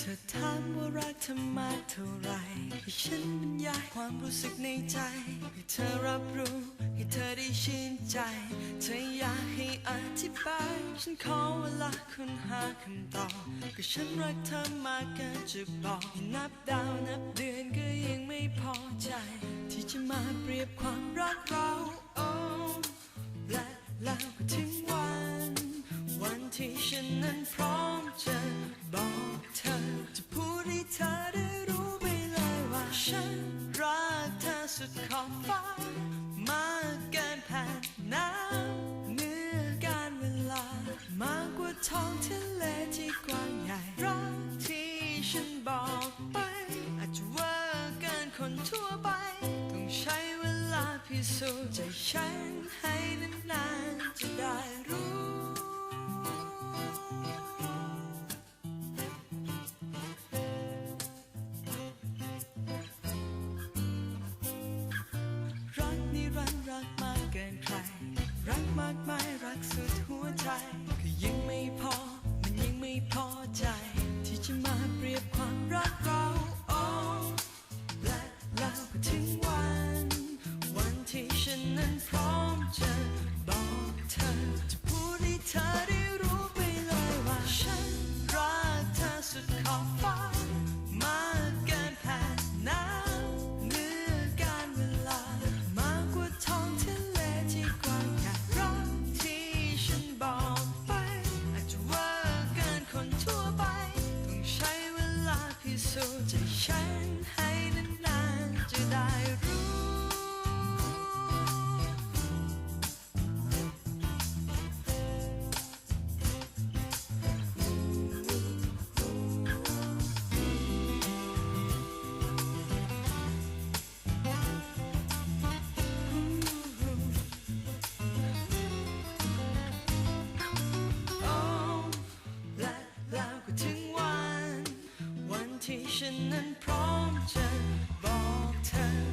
เธอถามว่ารักเธอมากเท่าไรให้ฉันบรรยายความรู้สึกในใจ ให้เธอรับรู้ ให้เธอได้ชื่นใจ เธออยากให้อธิบาย ฉันขอเวลาคุณหาคำตอบก็ฉันรักเธอมากเกินจะบอกนับดาวนับเดือนก็ยังไม่พอใจ ที่จะมาเปรียบความรักเราโอ้และแล้วก็ถึงวัน วันที่ฉันนั้นพร้อมจะ รักเธอสุดขอบฟ้า มากเกินแผ่นน้ำเนื้อการเวลามากกว่าท้องทะเลที่กว่า even Intuition and prompter, you.